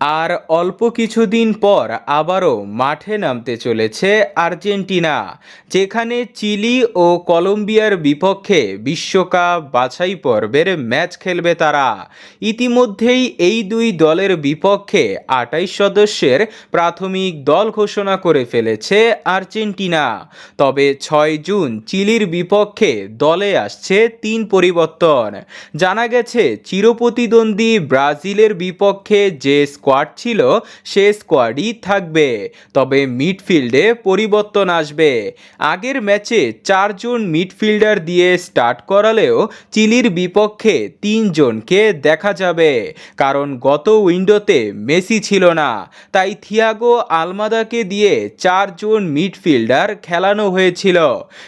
আর অল্প কিছুদিন পর আবারও মাঠে নামতে চলেছে আর্জেন্টিনা, যেখানে চিলি ও কলম্বিয়ার বিপক্ষে বিশ্বকাপ বাছাই পর্বের ম্যাচ খেলবে তারা। ইতিমধ্যেই এই দুই দলের বিপক্ষে আটাইশ সদস্যের প্রাথমিক দল ঘোষণা করে ফেলেছে আর্জেন্টিনা। তবে ছয় জুন চিলির বিপক্ষে দলে আসছে তিন পরিবর্তন। জানা গেছে, চিরপ্রতিদ্বন্দ্বী ব্রাজিলের বিপক্ষে যে স্কোয়াড ছিল, সে স্কোয়াডই থাকবে। তবে মিডফিল্ডে পরিবর্তন আসবে। আগের ম্যাচে চারজন মিডফিল্ডার দিয়ে স্টার্ট করালেও চিলির বিপক্ষে তিনজনকে দেখা যাবে। কারণ গত উইন্ডোতে মেসি ছিল না। তাই থিয়াগো আলমাদাকে দিয়ে চারজন মিডফিল্ডার খেলানো হয়েছিল।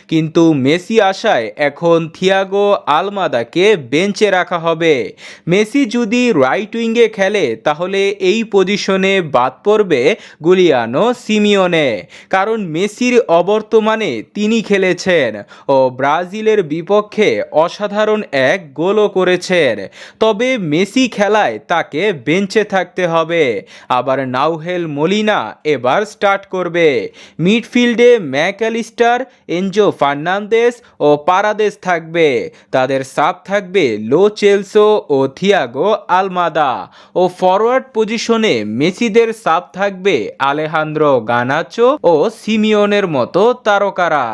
কিন্তু মেসি আসায় এখন থিয়াগো আলমাদাকে বেঞ্চে রাখা হবে। মেসি যদি রাইট উইঙ্গে খেলে, তাহলে এই পজিশনে বাদ পড়বে গুলিয়ানো সিমিওনে কারণ মেসির অবর্তমানে তিনি খেলেছেন ও ব্রাজিলের বিপক্ষে অসাধারণ এক গোলও করেছেন। তবে মেসি খেলায় তাকে বেঞ্চে থাকতে হবে। আবার নাউহেল মলিনা এবার স্টার্ট করবে। মিডফিল্ডে ম্যাকালিস্টার, এনজো ফার্নান্দেস ও পারাদেস থাকবে। তাদের সাপ থাকবে লো চেলসো ও থিয়াগো আলমাদা। ও ফরওয়ার্ড পজিশনে মেসিদের সাপ থাকবে আলেহান্দ্রো গানাচো ও সিমিওনের মতো তারকারা।